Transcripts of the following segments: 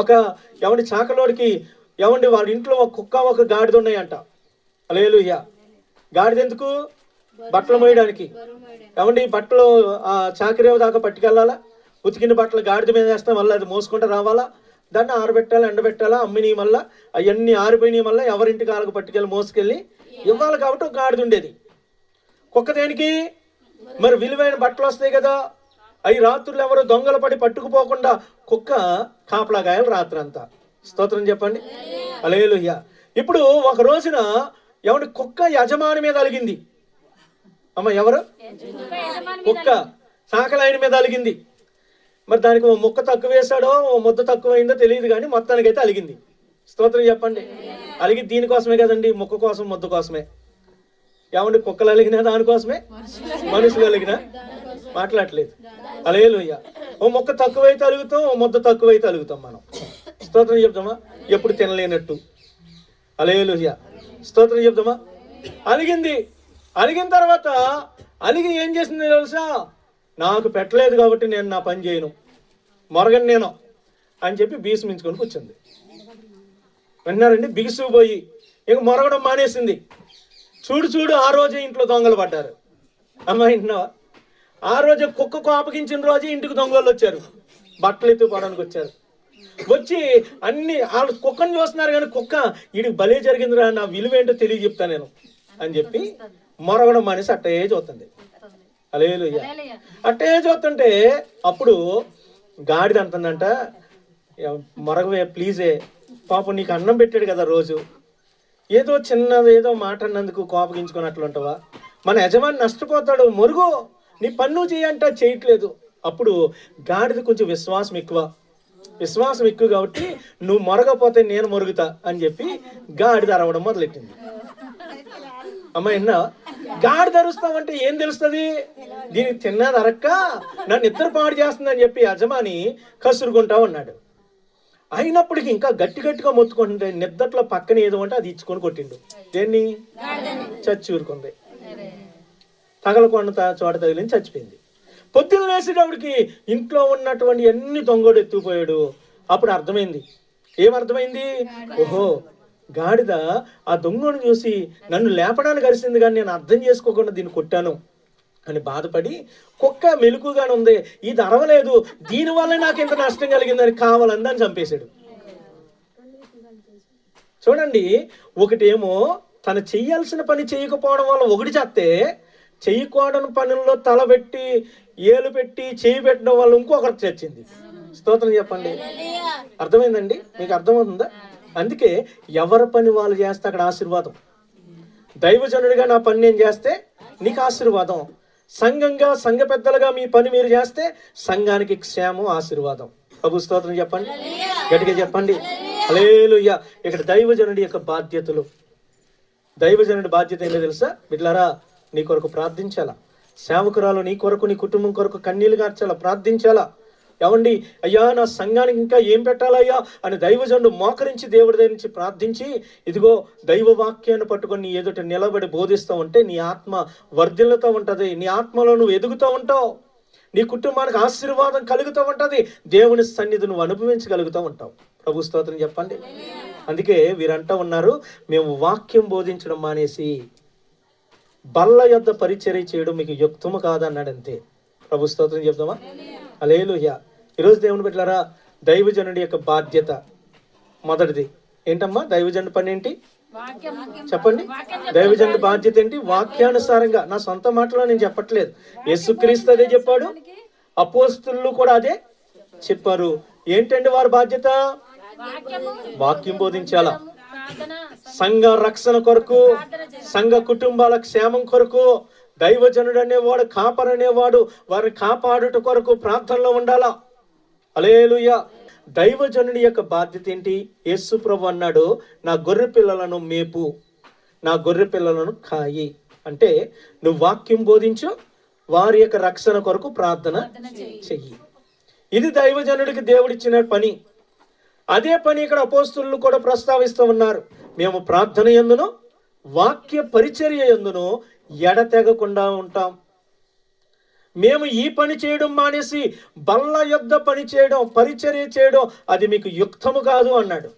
ఒక ఎవరి చాకలోడికి ఎవండి వాళ్ళ ఇంట్లో ఒక కుక్క ఒక గాడిద ఉన్నాయంట. అలేలుయ్య గాడిద ఎందుకు బట్టలు మోయడానికి. ఎవండి బట్టలు ఆ చాకరేవ దాకా పట్టుకెళ్ళాలా? ఉతికిన బట్టలు గాడిద మీద వేస్తాం మళ్ళీ అది మోసుకుంటూ రావాలా? దాన్ని ఆరబెట్టాలా ఎండబెట్టాలా అమ్మిని మళ్ళీ అవన్నీ ఆరిపోయినాయి మళ్ళీ ఎవరింటికి వాళ్ళకి పట్టుకెళ్ళి మోసుకెళ్ళి ఇవ్వాలి కాబట్టి ఒక గాడిద ఉండేది. కుక్క దేనికి? మరి విలువైన బట్టలు వస్తాయి కదా. అవి రాత్రులు ఎవరు దొంగలు పడి పట్టుకుపోకుండా కుక్క కాపలాగాయలు రాత్రి అంతా స్తోత్రం చెప్పండి. అలేలుయ్య ఇప్పుడు ఒక రోజున ఎవరి కుక్క యజమాని మీద అలిగింది? అమ్మ ఎవరు? కుక్క సాకలాయన మీద అలిగింది. మరి దానికి ఓ ముక్క తక్కువ వేశాడో ఓ ముద్ద తక్కువైందో తెలియదు కానీ మొత్తానికైతే అలిగింది. స్తోత్రం చెప్పండి. అలిగి దీనికోసమే కదండి? ముక్క కోసం ముద్ద కోసమే. ఏమండి కుక్కలు అలిగినా దానికోసమే మనుషులు అలిగినా? మాట్లాడలేదు అలేలుయ్య ఓ మొక్క తక్కువైతే అలుగుతాం ఓ మొద్ద తక్కువైతే అలుగుతాం మనం. స్తోత్రం చెప్తామా ఎప్పుడు తినలేనట్టు. అలేలుయ్య స్తోత్రం చెప్తామా అలిగింది. అలిగిన తర్వాత అలిగి ఏం చేసింది తెలుసా? నాకు పెట్టలేదు కాబట్టి నేను నా పని చేయను. మొరగండి నేను అని చెప్పి బీసుమించుకొని కూర్చుంది. విన్నారండి? బిగుసుకుపోయి ఇంక మొరగడం మానేసింది. చూడు చూడు ఆ రోజే ఇంట్లో దొంగలు పడ్డారు. అమ్మ వింటున్నావా ఆ రోజు కుక్కకు ఆపగించిన రోజు ఇంటికి దొంగలు వచ్చారు. బట్టలు ఎత్తుకోవడానికి వచ్చారు. వచ్చి అన్ని వాళ్ళు కుక్కని చూస్తున్నారు కానీ కుక్క ఈడికి బలే జరిగిందిరా నా విలువ ఏంటో తెలియ చెప్తా నేను అని చెప్పి మొరగడం మానేసి అట్టే చూస్తుంది. అలేలు అట్టే చూస్తుంటే అప్పుడు గాడిద అంటుందంట మొరగవే ప్లీజే పాపం నీకు అన్నం పెట్టాడు కదా రోజు. ఏదో చిన్నది ఏదో మాట అన్నందుకు కోపగించుకున్నట్లు ఉంటావా మన యజమాని నష్టపోతాడు మురుగు. నీ పన్ను చేయంట చేయట్లేదు. అప్పుడు గాడిద కొంచెం విశ్వాసం ఎక్కువ. విశ్వాసం ఎక్కువ కాబట్టి నువ్వు మొరగపోతే నేను మొరుగుతా అని చెప్పి గాడిద అరవడం మొదలెట్టింది. అమ్మ గాడి ధరుస్తామంటే ఏం తెలుస్తుంది? దీనికి తిన్నది అరక్క నన్ను ఇద్దరు పాడు చేస్తుందని చెప్పి యజమాని కసురుకుంటా ఉన్నాడు. అయినప్పటికీ ఇంకా గట్టి గట్టిగా మొత్తుకుంటుంటే నిద్దట్లో పక్కన ఏదో ఉంటే అది ఇచ్చుకొని కొట్టిండు. దేన్ని? చచ్చి ఊరుకుంది. తగలకొండ త- చోట తగిలింది చచ్చిపోయింది. పొద్దున్న లేచేటప్పటికి ఇంట్లో ఉన్నటువంటి అన్ని దొంగడు ఎత్తుకుపోయాడు. అప్పుడు అర్థమైంది. ఏమర్థమైంది? ఓహో గాడిద ఆ దొంగను చూసి నన్ను లేపడానికి అరిసింది కానీ నేను అర్థం చేసుకోకుండా దీన్ని కొట్టాను అని బాధపడి కుక్క మెలుకుగానే ఉంది. ఇది అరవలేదు. దీనివల్ల నాకు ఇంత నష్టం కలిగిందని కావాలని దాన్ని చంపేశాడు. చూడండి ఒకటేమో తను చెయ్యాల్సిన పని చేయకపోవడం వల్ల ఒకటి చేస్తే చెయ్యకూడని పనుల్లో తల పెట్టి ఏలు పెట్టి చేయి పెట్టడం వల్ల ఇంకొకరికి చచ్చింది స్తోత్రం చెప్పండి. అర్థమైందండి? మీకు అర్థమవుతుందా? అందుకే ఎవరి పని వాళ్ళు చేస్తే అక్కడ ఆశీర్వాదం. దైవజనుడిగా నా పని నేను చేస్తే నీకు ఆశీర్వాదం. సంఘంగా సంఘ పెద్దలుగా మీ పని మీరు చేస్తే సంఘానికి క్షేమం ఆశీర్వాదం. ప్రభు స్తోత్రం చెప్పండి. గట్టిగా చెప్పండి. అలేలుయ్య ఇక్కడ దైవజనుడి యొక్క బాధ్యతలు. దైవజనుడి బాధ్యత ఏంటో తెలుసా? బిడ్లారా నీ కొరకు ప్రార్థించాలా? సేవకురాలు నీ కొరకు నీ కుటుంబం కొరకు కన్నీళ్ళు గార్చాలా? ప్రార్థించాలా? ఏమండి అయ్యా నా సంఘానికి ఇంకా ఏం పెట్టాలయ్యా? అని దైవజనుడు మోకరించి దేవుడి దగ్గర నుంచి ప్రార్థించి ఇదిగో దైవ వాక్యాన్ని పట్టుకొని నీ ఎదుట నిలబడి బోధిస్తూ ఉంటే నీ ఆత్మ వర్ధిల్లుతూ ఉంటుంది. నీ ఆత్మలో నువ్వు ఎదుగుతూ ఉంటావు. నీ కుటుంబానికి ఆశీర్వాదం కలుగుతూ ఉంటుంది. దేవుని సన్నిధి నువ్వు అనుభవించగలుగుతూ ఉంటావు. ప్రభు స్తోత్రం చెప్పండి. అందుకే వీరంటా ఉన్నారు మేము వాక్యం బోధించడం మానేసి బల్ల యొద్ద పరిచర్య చేయడం మీకు యుక్తము కాదన్నాడు అంతే ప్రభు స్తోత్రం చెప్దామా? అలేలుయ్య ఈరోజు దేవుని పెట్టారా దైవజనుడి యొక్క బాధ్యత మొదటిది. ఏంటమ్మా? దైవజనుడి పని ఏంటి? చెప్పండి. దైవజనుడి బాధ్యత ఏంటి? వాక్యానుసారంగా. నా సొంత మాటలో నేను చెప్పట్లేదు. యేసుక్రీస్తు అదే చెప్పాడు. అపోస్తులు కూడా అదే చెప్పారు. ఏంటండి వారి బాధ్యత? వాక్యం బోధించాలా? సంఘ రక్షణ కొరకు సంఘ కుటుంబాల క్షేమం కొరకు దైవజనుడు అనేవాడు కాపర్ అనేవాడు వారిని కాపాడుట కొరకు ప్రార్థనలో ఉండాలా? అలేలుయ దైవజనుడి యొక్క బాధ్యత ఏంటి? యేసు ప్రభు అన్నాడు నా గొర్రె పిల్లలను మేపు నా గొర్రె పిల్లలను కాయి. అంటే నువ్వు వాక్యం బోధించు వారి యొక్క రక్షణ కొరకు ప్రార్థన చెయ్యి. ఇది దైవజనుడికి దేవుడిచ్చిన పని. అదే పని ఇక్కడ అపోస్తులు కూడా ప్రస్తావిస్తూ ఉన్నారు. మేము ప్రార్థన ఎందును వాక్య పరిచర్య ఎందును ఎడతెగకుండా ఉంటాం. మేము ఈ పని చేయడం మానేసి బల్ల యొద్ద పని చేయడం పరిచర్య చేయడం అది మీకు యుక్తము కాదు అన్నాడు.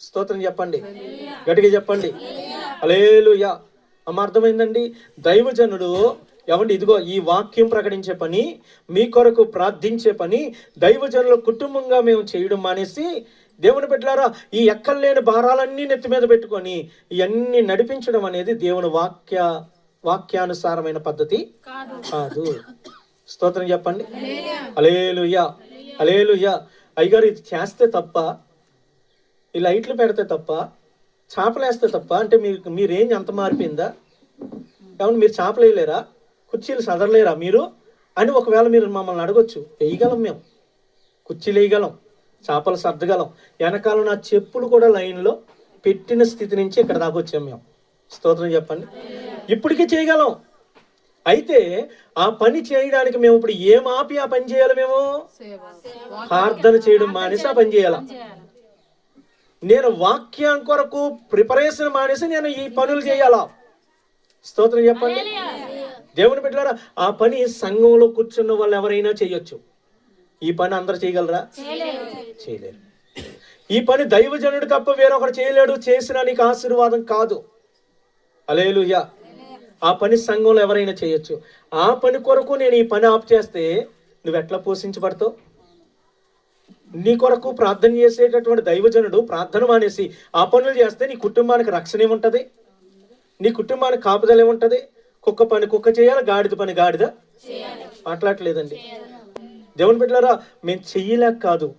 స్తోత్రం చెప్పండి. గట్టిగా చెప్పండి. అలేలుయా అమ్మ అర్థమైందండి? దైవజనుడు ఎవండి ఇదిగో ఈ వాక్యం ప్రకటించే పని మీ కొరకు ప్రార్థించే పని దైవజనుల కుటుంబంగా మేము చేయడం మానేసి దేవుని పెట్టారా ఈ ఎక్కలేని భారాలన్నీ నెత్తి మీద పెట్టుకొని ఇవన్నీ నడిపించడం అనేది దేవుని వాక్య వాక్యానుసారమైన పద్ధతి. కాదు. స్తోత్రం చెప్పండి. అలేలుయా అలేలుయా అయ్యగారు ఇది చేస్తే తప్ప ఈ లైట్లు పెడితే తప్ప చేపలేస్తే తప్ప అంటే మీరు మీ రేంజ్ అంత మారిపోయిందా? ఏమన్నా మీరు చేపలు వేయలేరా కుర్చీలు సదరలేరా మీరు? అని ఒకవేళ మీరు మమ్మల్ని అడగొచ్చు. వేయగలం మేము. కుర్చీలు వేయగలం. చేపలు సర్దగలం. వెనకాల నా చెప్పులు కూడా లైన్లో పెట్టిన స్థితి నుంచి ఇక్కడ దాకా వచ్చాం మేము. స్తోత్రం చెప్పండి. ఇప్పటికీ చేయగలం. అయితే ఆ పని చేయడానికి మేము ఇప్పుడు ఏం ఆపి ఆ పని చేయాలి మేము? ప్రార్థన చేయడం మానేసి ఆ పని చేయాల? నేను వాక్యం కొరకు ప్రిపరేషన్ మానేసి నేను ఈ పనులు చేయాలా? స్తోత్రం చెప్పండి. దేవుని పెట్టారా ఆ పని సంఘంలో కూర్చున్న వాళ్ళు ఎవరైనా చేయొచ్చు. ఈ పని అందరు చేయగలరా? చేయలేరు. ఈ పని దైవజనుడు తప్ప వేరొకరు చేయలేడు చేసినా నీకు ఆశీర్వాదం కాదు. అలేలుయ్యా ఆ పని సంఘంలో ఎవరైనా చేయొచ్చు. ఆ పని కొరకు నేను ఈ పని ఆప్ చేస్తే నువ్వు ఎట్లా పోషించబడతావు? నీ కొరకు ప్రార్థన చేసేటటువంటి దైవజనుడు ప్రార్థన మానేసి ఆ పనులు చేస్తే నీ కుటుంబానికి రక్షణ ఏముంటది? నీ కుటుంబానికి కాపుదల ఏముంటది? కుక్క పని కుక్క చేయాలి గాడిద పని గాడిద? మాట్లాడలేదండి దేవుని పెట్టారా మేము చెయ్యలేక కాదు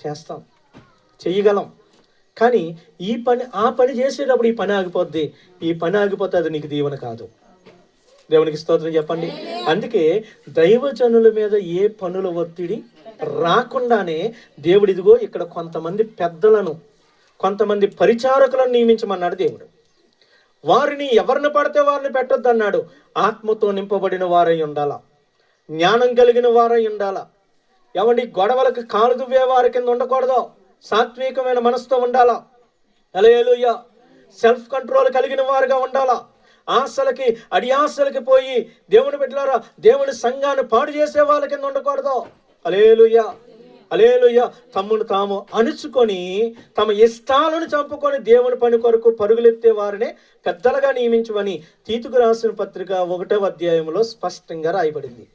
చేస్తాం చెయ్యగలం. కానీ ఈ పని ఆ పని చేసేటప్పుడు ఈ పని ఆగిపోద్ది. ఈ పని ఆగిపోతే అది నీకు దీవెన కాదు. దేవునికి స్తోత్రం చెప్పండి. అందుకే దైవజనుల మీద ఏ పనుల ఒత్తిడి రాకుండానే దేవుడు ఇదిగో ఇక్కడ కొంతమంది పెద్దలను కొంతమంది పరిచారకులను నియమించమన్నాడు దేవుడు. వారిని ఎవరిని పడితే వారిని పెట్టొద్దు అన్నాడు ఆత్మతో నింపబడిన వారై ఉండాల? జ్ఞానం కలిగిన వారై ఉండాల? ఎవండి గొడవలకు కాలు దువ్వే వారి కింద ఉండకూడదు? సాత్వికమైన మనసుతో ఉండాలా? అలేలుయ్య సెల్ఫ్ కంట్రోల్ కలిగిన వారుగా ఉండాలా? ఆశలకి అడియాసలకి పోయి దేవుని పెట్టారా దేవుని సంఘాన్ని పాడు చేసే వాళ్ళ కింద ఉండకూడదు? అలేలుయ్యా అలేలుయ్య తమ్మును తాము అణుచుకొని తమ ఇష్టాలను చంపుకొని దేవుని పని కొరకు పరుగులెత్తే వారినే పెద్దలుగా నియమించమని తీతుకు రాసిన పత్రిక ఒకటో అధ్యాయంలో స్పష్టంగా రాయబడింది.